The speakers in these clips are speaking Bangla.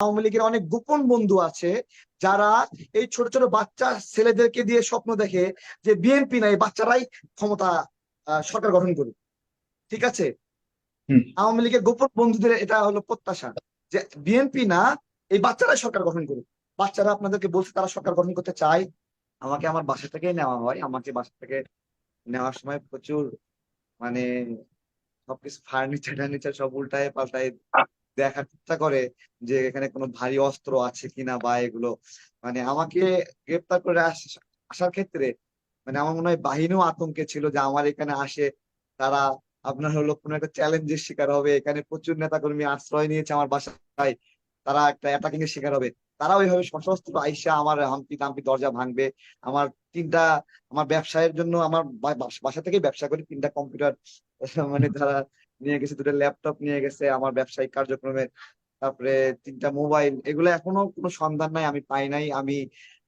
আওয়ামী লীগের অনেক গোপন বন্ধু আছে যারা এই ছোট ছোট বাচ্চা ছেলেদেরকে দিয়ে স্বপ্ন দেখে যে বিএনপি না এই বাচ্চারাই ক্ষমতা সরকার গঠন করুক। ঠিক আছে? আওয়ামী লীগের গোপন বন্ধুদের এটা হলো প্রত্যাশা যে বিএনপি না এই বাচ্চারাই সরকার গঠন করুক। বাচ্চারা আপনাদেরকে বলছে তারা সরকার গঠন করতে চায়। আমাকে আমার বাসা থেকেই নেওয়া হয়। আমাকে বাসা থেকে নেওয়ার সময় প্রচুর মানে সবকিছু ফার্নিচার টার্নিচার সব উল্টায় পাল্টায় দেখার চেষ্টা করে যে এখানে কোনো ভারী অস্ত্র আছে কিনা বা এগুলো। মানে আমাকে গ্রেপ্তার করে আসার ক্ষেত্রে মানে আমার মনে হয় বাহিনীও আতঙ্কে ছিল যে আমার এখানে আসে তারা আপনার হলো কোনো একটা চ্যালেঞ্জের শিকার হবে, এখানে প্রচুর নেতাকর্মী আশ্রয় নিয়েছে আমার বাসায়, তারা একটা অ্যাটাকিং এর শিকার হবে। তারা ওইভাবে সশস্ত্র আইসা আমার হাম্পি টাম্পি দরজা ভাঙবে। আমার তিনটা, আমার ব্যবসায়ের জন্য আমার বাসা থেকে ব্যবসা করি, তিনটা কম্পিউটার মানে তারা নিয়ে গেছে, দুটো ল্যাপটপ নিয়ে গেছে, আমার ব্যবসায়িক কার্যক্রমে, তারপরে তিনটা মোবাইল, এগুলো এখনও কোনো সন্ধান নাই, আমি পাই নাই, আমি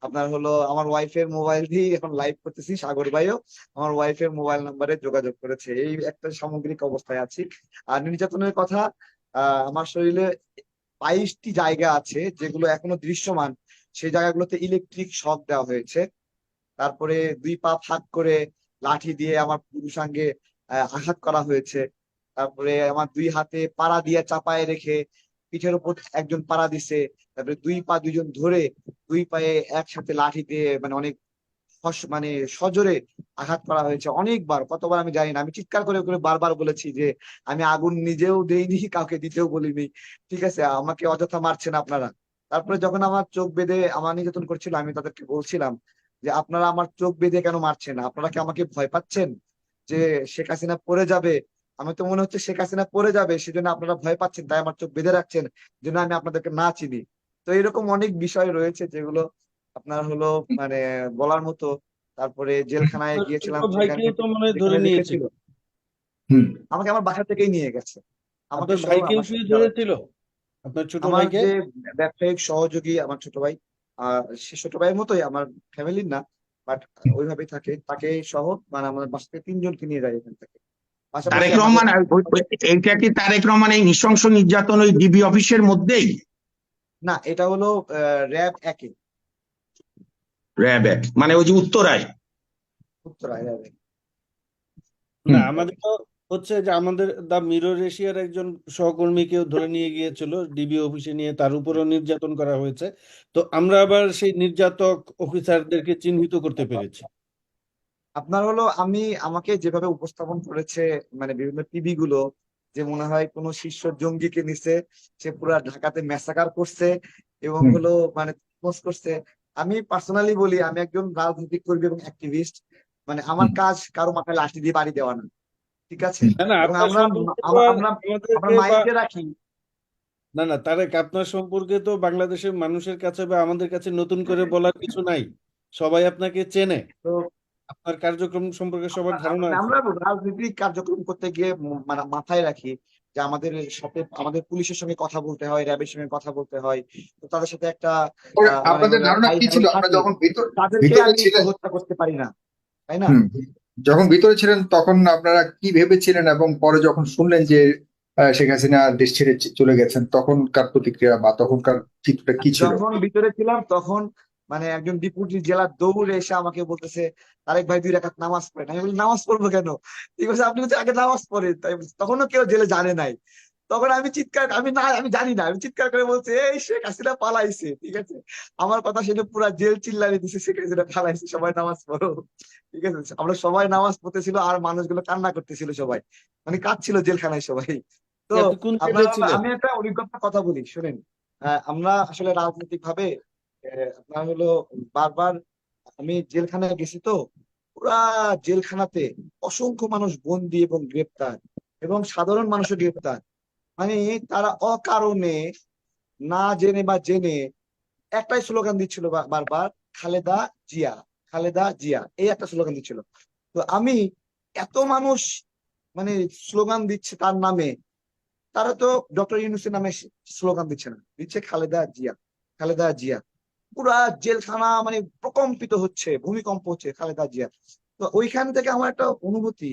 আপনার হলো আমার ওয়াইফের মোবাইল দিয়ে এখন লাইভ করতেছি, সাগর ভাইও আমার ওয়াইফের মোবাইল নাম্বারে যোগাযোগ করেছে, এই একটা সামগ্রিক অবস্থায় আছি। আর নির্যাতনের কথা আমার শরীরে বাইশটি জায়গা আছে, যেগুলো এখনও দৃশ্যমান, সেই জায়গাগুলোতে ইলেকট্রিক শক দেওয়া হয়েছে। তারপরে দুই পা ফাঁক করে লাঠি দিয়ে আমার পুরুষাঙ্গে আঘাত করা হয়েছে। তারপরে আমার দুই হাতে পাড়া দিয়ে চাপায় রেখে পিঠের উপর একজন পাড়া দিছে। তারপরে দুই পা দুইজন ধরে দুই পায়ে একসাথে লাঠি দিয়ে মানে অনেক মানে সজোরে আঘাত করা হয়েছে অনেকবার, কতবার আমি জানি না। আমি চিৎকার করে করে বারবার বলেছি যে আমি আগুন নিজেও দেইনি, কাউকে দিতেও বলিনি। ঠিক আছে, আমাকে অযথা মারছেন আপনারা। তারপরে যখন আমার চোখ বেঁধে আমার নির্যাতন করছিল, আমি তাদেরকে বলছিলাম যে, আপনারা আমার চোখ বেঁধে কেন মারছেন? আপনারা কি আমাকে ভয় পাচ্ছেন যে শেখ হাসিনা পড়ে যাবে আমি তো মনে হচ্ছে শেখ হাসিনা পড়ে যাবে সেজন্য আপনারা ভয় পাচ্ছেন তাই আমার চোখ বেঁধে রাখছেন যেন আমি আপনাদেরকে না চিনি। তো এরকম অনেক বিষয় রয়েছে যেগুলো আপনার হলো মানে বলার মতো। তারপরে জেলখানায় গিয়েছিলাম আমাকে আমার বাসা থেকেই নিয়ে গেছে। আমাকে আপনার আপনার ছোট আমার ভাইকে? যে ব্যবসায়িক সহযোগী আমার ছোট ভাই আহ সে ছোট ভাইয়ের মতোই আমার ফ্যামিলির না বাট ওইভাবেই থাকে। তাকে সহ মানে আমাদের বাসা থেকে তিনজনকে নিয়ে যায় এখান থেকে। তারেক আমাদের- রহমান এইটা কি তারেক রহমান এই নৃশংস নির্যাতন ওই ডিবি অফিসের মধ্যেই? না এটা হলো র্যাব একে। র্যাব এক মানে ওই যে উত্তরায়। উত্তরায় র্যাব না আমাদের তো হচ্ছে যে আমাদের দা মিরর এশিয়ার একজন সহকর্মীকেও ধরে নিয়ে গিয়েছিল ডিবি অফিসে নিয়ে তার উপরও নির্যাতন করা হয়েছে। তো আমরা আবার সেই নির্যাতক অফিসারদেরকে চিহ্নিত করতে পেরেছি। আপনার হলো আমি আমাকে যেভাবে উপস্থাপন করেছে মানে বিভিন্ন টিভি গুলো যে মনে হয় কোনো শীর্ষ জঙ্গিকে নিছে সে পুরা ঢাকাতে ম্যাসাকার করছে এবং হলো মানে করছে। আমি পার্সোনালি বলি আমি একজন রাজনৈতিক কর্মী এবং অ্যাক্টিভিস্ট মানে আমার কাজ কারও মাথায় লাঠি দিয়ে বাড়ি দেওয়া না ঠিক আছে? আমরা সম্পর্কে তো আমরা মাইন্ডে রাখি। না না তারেক আপনার সম্পর্কে তো বাংলাদেশের মানুষের কাছে বা আমাদের কাছে নতুন করে বলার কিছু নাই। সবাই আপনাকে চেনে। তো আপনার কার্যক্রম সম্পর্কে সবার ধারণা আছে? আমরা রাজনৈতিক কার্যক্রম করতে গিয়ে মানে মাথায় রাখি যে আমাদের সাথে আমাদের পুলিশের সঙ্গে কথা বলতে হয় র্যাবের সঙ্গে কথা বলতে হয়। তো তাদের সাথে একটা মানে আপনাদের ধারণা কি ছিল? আমরা যখন ভিতর তাদেরকে ভিতরে? হত্যা করতে পারি না তাই না? যখন ভিতরে ছিলেন তখন আপনারা কি ভেবেছিলেন এবং পরে যখন শুনলেন যে আহ, শেখ হাসিনা দেশ ছেড়ে চলে গেছেন তখনকার প্রতিক্রিয়া বা তখনকার চিত্রটা কি ছিল? যখন ভিতরে ছিলাম তখন মানে একজন ডিপুটি জেলার দৌড়ে এসে আমাকে বলতেছে তারেক ভাই দুই রাকাত নামাজ পড়েন আমি বলি নামাজ পড়ব কেন? ঠিক আছে আপনি বলছেন আগে নামাজ পড়েন তখনও কেউ জেলে জানে নাই। তখন আমি চিৎকার আমি না আমি জানি না আমি চিৎকার করে বলছি এই শেখ হাসিনা পালাইছে। ঠিক আছে? আমার কথা শুনে পুরা জেল চিল্লানি দিছে শেখ হাসিনা পালাইছে সবাই নামাজ পড়ো। ঠিক আছে? আমরা সবাই নামাজ পড়তেছিল আর মানুষগুলো কান্না করতেছিল সবাই। মানে কাঁদছিল জেলখানায় সবাই। তো আমি একটা অভিজ্ঞতার কথা বলি শুনেন। আমরা আসলে রাজনৈতিক ভাবে আপনার হলো বারবার আমি জেলখানায় গেছি তো, পুরা জেলখানাতে অসংখ্য মানুষ বন্দি এবং গ্রেপ্তার এবং সাধারণ মানুষও গ্রেপ্তার। মানে তারা অকারণে না জেনে বা জেনে একটাই স্লোগান দিচ্ছিল বারবার, খালেদা জিয়া খালেদা জিয়া, এই একটা স্লোগান দিচ্ছিল। তো আমি এত মানুষ মানে স্লোগান দিচ্ছে তার নামে, তারা তো ডক্টর ইউনুসের নামে স্লোগান দিচ্ছে না, দিচ্ছে খালেদা জিয়া খালেদা জিয়া। পুরা জেলখানা মানে প্রকম্পিত হচ্ছে, ভূমিকম্প হচ্ছে খালেদা জিয়া তো ওইখান থেকে আমার একটা অনুভূতি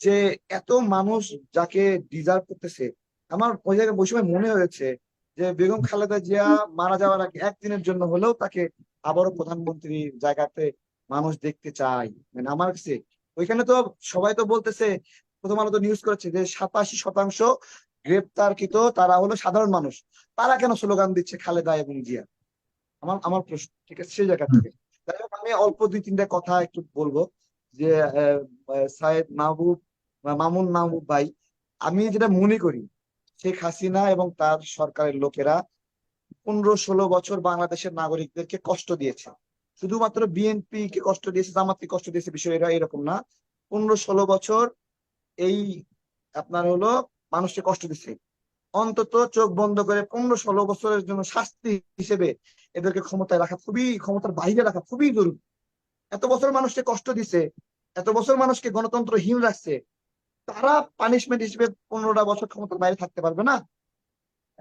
যে এত মানুষ যাকে ডিজার্ভ করতেছে, আমার ওই জায়গায় মনে হয়েছে যে বেগম খালেদা জিয়া মারা যাওয়ার আগে একদিনের জন্য হলেও তাকে আবারও প্রধানমন্ত্রী জায়গাতে মানুষ দেখতে চায়। মানে আমার কাছে ওইখানে তো সবাই তো বলতেছে, প্রথম আলো তো নিউজ করেছে যে সাতাশি শতাংশ গ্রেপ্তারকৃত, তারা হলো সাধারণ মানুষ। তারা কেন স্লোগান দিচ্ছে খালেদা এবং জিয়া? আমার আমার প্রশ্ন ঠিক আছে? সেই জায়গা থেকে। যাই হোক, আমি অল্প দুই তিনটা কথা একটু বলব যে সায়েদ মাহবুব মামুন মাহবুব ভাই আমি যেটা মনে করি শেখ হাসিনা এবং তার সরকারের লোকেরা পনেরো ষোলো বছর বাংলাদেশের নাগরিকদেরকে কষ্ট দিয়েছে। শুধুমাত্র বিএনপি কে কষ্ট দিয়েছে জামাতকে কষ্ট দিয়েছে বিষয়টা এরকম না। পনেরো ষোলো বছর এই আপনার হলো মানুষকে কষ্ট দিচ্ছে। অন্তত চোখ বন্ধ করে পনেরো ষোলো বছরের জন্য শাস্তি হিসেবে এদেরকে ক্ষমতায় রাখা খুবই, ক্ষমতার বাইরে রাখা খুবই জরুরি। এত বছর মানুষকে কষ্ট দিছে, এত বছর মানুষকে গণতন্ত্রহীন রাখছে, তারা পানিশমেন্ট হিসেবে পনেরোটা বছর ক্ষমতার বাইরে থাকতে পারবে না?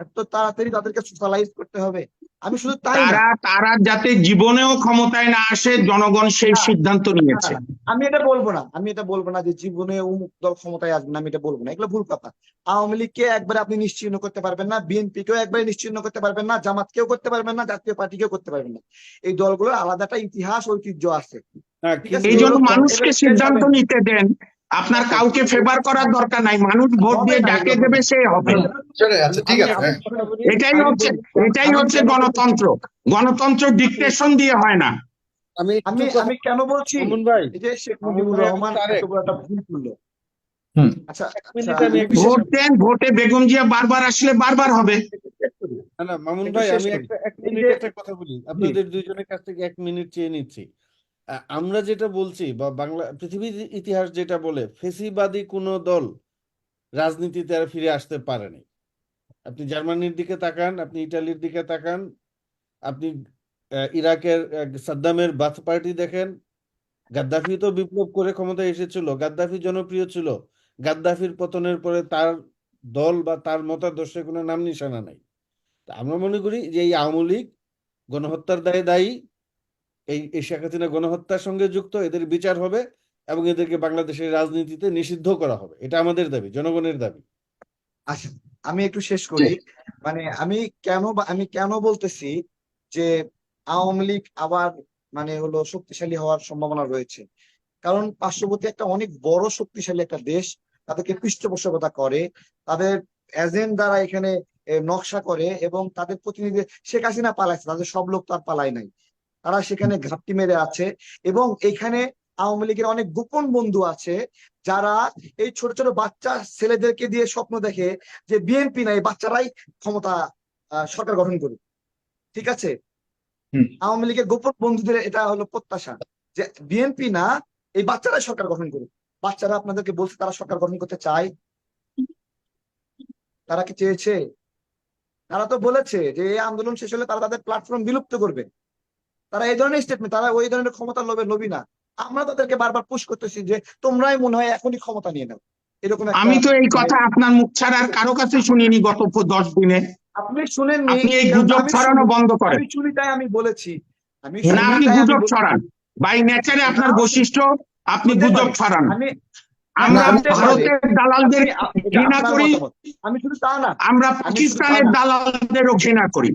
এত তাড়াতাড়ি তাদেরকে সোশ্যালাইজ করতে হবে। আমি শুধু তাই না তারা তারা যাতে জীবনেও ক্ষমতায় না আসে জনগণ সেই সিদ্ধান্ত নিয়েছে। আমি এটা বলব না আমি এটা বলব না যে জীবনে অমুক দল ক্ষমতায় আসবে না আমি এটা বলব না এগুলো ভুল কথা। আওয়ামী লীগকে একবারে আপনি নিশ্চিহ্ন করতে পারবেন না বিএনপি কেও একবারে নিশ্চিহ্ন করতে পারবেন না জামাত জামাতকেও করতে পারবেন না জাতীয় পার্টি পার্টিকেও করতে পারবেন না। এই দলগুলোর আলাদা একটা ইতিহাস ঐতিহ্য আছে। হ্যাঁ, এই জন্য মানুষকে সিদ্ধান্ত। নিতে দেন। আপনার কাউকে ফেভার করার দরকার নাই। মানুষ ভোট দিয়ে এগুলো দেবে সে হবে। হ্যাঁ। এটাই হচ্ছে এটাই হচ্ছে গণতন্ত্র। গণতন্ত্র ডিকটেশন দিয়ে হয় না। আমি আমি আমি কেন বলছি? মামুন ভাই যে শেখ মুজিবুর রহমান একটা ভুল করল। আচ্ছা এক মিনিট আচ্ছা, আমি আমি একটু ভোট দেন ভোটে বেগম জিয়া বারবার আসলে বারবার হবে। না, না মামুন ভাই আমি একটা এক মিনিট একটা কথা বলি। আপনাদের দুইজনের কাছ থেকে এক মিনিট চেয়ে নিচ্ছি। আমরা যেটা বলছি বা বাংলা, পৃথিবীর ইতিহাস যেটা বলে, ফেসিবাদী কোনো দল রাজনীতিতে আর ফিরে আসতে পারেনি। আপনি জার্মানির দিকে তাকান, আপনি ইটালির দিকে তাকান, আপনি ইরাকের সাদ্দামের বাথ পার্টি দেখেন গাদ্দাফি তো বিপ্লব করে ক্ষমতায় এসেছিল, গাদ্দাফি জনপ্রিয় ছিল, গাদ্দাফির পতনের পরে তার দল বা তার মতাদর্শে কোনো নাম নিশানা নাই আমরা মনে করি যে এই আওয়ামী লীগ গণহত্যার দায়ে দায়ী এই এই শেখ হাসিনা গণহত্যার সঙ্গে যুক্ত এদের বিচার হবে এবং এদেরকে বাংলাদেশের রাজনীতিতে নিষিদ্ধ করা হবে। এটা আমাদের দাবি জনগণের দাবি। আচ্ছা আমি একটু শেষ করি। মানে আমি কেন বা- আমি কেন বলতেছি যে আওয়ামী লীগ আবার মানে হলো শক্তিশালী হওয়ার সম্ভাবনা রয়েছে? কারণ পার্শ্ববর্তী একটা অনেক বড় শক্তিশালী একটা দেশ তাদেরকে পৃষ্ঠপোষকতা করে তাদের এজেন্ট দ্বারা এখানে নকশা করে এবং তাদের প্রতিনিধি শেখ হাসিনা পালাইছে তাদের সব লোক তো আর পালায় নাই। তারা সেখানে ঘাপটি মেরে আছে এবং এখানে আওয়ামী লীগের অনেক গোপন বন্ধু আছে যারা এই ছোট ছোট বাচ্চা ছেলেদেরকে দিয়ে স্বপ্ন দেখে যে বিএনপি না এই বাচ্চারাই ক্ষমতা সরকার গঠন করুক। ঠিক আছে? আওয়ামী লীগের গোপন বন্ধুদের এটা হলো প্রত্যাশা যে বিএনপি না এই বাচ্চারাই সরকার গঠন করুক। বাচ্চারা আপনাদেরকে বলছে তারা সরকার গঠন করতে চায়। তারা কি চেয়েছে? তারা তো বলেছে যে এই আন্দোলন শেষ হলে তারা তাদের প্ল্যাটফর্ম বিলুপ্ত করবে। তারা এই ধরনের স্টেটমেন্ট তারা ওই ধরনের ক্ষমতার লোভে লোভী না। আমরা তাদেরকে বারবার পুশ করতেছি যে তোমরাই মনে হয় এখনই ক্ষমতা নিয়ে নাও। এরকম আমি তো এই কথা আপনার মুখ ছাড়া আর কারও কাছে শুনিনি গত দশ দিনে। আপনি শুনেননি আপনি এই গুজব ছড়ানো বন্ধ করেন। আমি শুনি তাই আমি বলেছি। আমি না আপনি গুজব ছড়ান। বাই নেচারে আপনার বৈশিষ্ট্য আপনি গুজব ছড়ান। আমি আমরা ভারতের দালালদের ঘৃণা করি। আমি শুধু তা না। আমরা পাকিস্তানের দালালদেরও ঘৃণা করি।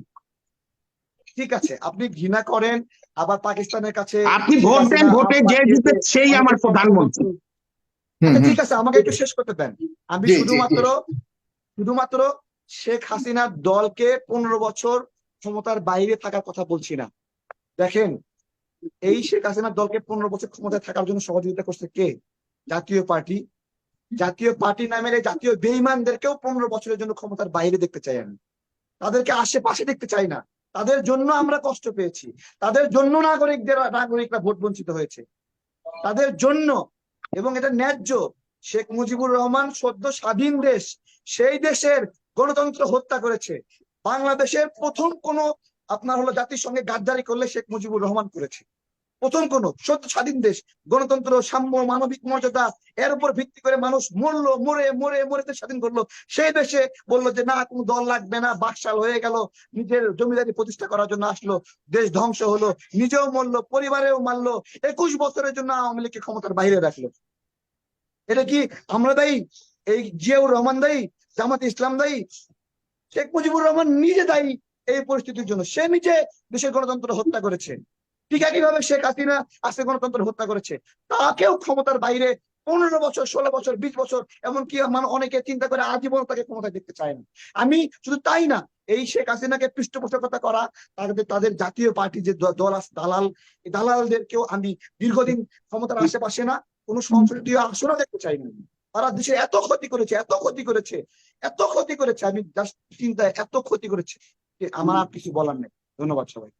ঠিক আছে আপনি ঘৃণা করেন আবার পাকিস্তানের কাছে আপনি ভোট দেন ভোটে যে দিয়েছে, সেই আমার প্রধানমন্ত্রী। আচ্ছা। ঠিক আছে আমাকে একটু শেষ করতে দেন। আমি। শুধুমাত্র শুধুমাত্র শেখ হাসিনার দলকে পনেরো বছর ক্ষমতার বাইরে থাকার কথা বলছি না। দেখেন এই শেখ হাসিনার দলকে পনেরো বছর ক্ষমতায় থাকার জন্য সহযোগিতা করছে কে? জাতীয় পার্টি। জাতীয় পার্টি নামের এই জাতীয় বেইমানদেরকেও পনেরো বছরের জন্য ক্ষমতার বাইরে দেখতে চাই আমি। তাদেরকে আশেপাশে দেখতে চাই না। তাদের জন্য আমরা কষ্ট পেয়েছি। তাদের জন্য নাগরিকদের, নাগরিকরা ভোট বঞ্চিত হয়েছে। তাদের জন্য এবং এটা ন্যায্য শেখ মুজিবুর রহমান সদ্য স্বাধীন দেশ, সেই দেশের গণতন্ত্র হত্যা করেছে। বাংলাদেশের প্রথম কোন আপনার হলো জাতির সঙ্গে গাদ্দারি করলে শেখ মুজিবুর রহমান করেছে। প্রথম কোন সত্য স্বাধীন দেশ, গণতন্ত্র, সাম্য, মানবিক মর্যাদা, এর উপর ভিত্তি করে মানুষ মরলো, মরে মরে মরে স্বাধীন করল। সেই দেশে বলল যে, না, কোনো দল লাগবে না, বাকশাল হয়ে গেল, নিজের জমিদারি প্রতিষ্ঠা করার জন্য আসলো, দেশ ধ্বংস হলো, নিজেও মরলো, পরিবারেও মারলো, একুশ বছরের জন্য আওয়ামী লীগকে ক্ষমতার বাইরে রাখল। এটা কি আমরা দায়ী? এই জিয়াউর রহমান দায়ী? জামাত ইসলাম দায়ী? শেখ মুজিবুর রহমান নিজে দায়ী এই পরিস্থিতির জন্য। সে নিজে দেশের গণতন্ত্র হত্যা করেছে। ঠিক একইভাবে শেখ হাসিনা আজকে গণতন্ত্র হত্যা করেছে। তাকেও ক্ষমতার বাইরে পনেরো বছর, ষোলো বছর, বিশ বছর, এমনকি মানে অনেকে চিন্তা করে আজীবন তাকে ক্ষমতায় দেখতে চায় না। আমি শুধু তাই না, এই শেখ হাসিনাকে পৃষ্ঠপোষকতা করা, তাদের তাদের জাতীয় পার্টি যে দল আছে, দালাল, এই দালালদেরকেও আমি দীর্ঘদিন ক্ষমতার আশেপাশে না, কোনো সংসদীয় আসনও দেখতে চাই না। তারা দেশে এত ক্ষতি করেছে, এত ক্ষতি করেছে, এত ক্ষতি করেছে, আমি জাস্ট চিন্তায় এত ক্ষতি করেছে যে আমার আর কিছু বলার নেই। ধন্যবাদ সবাই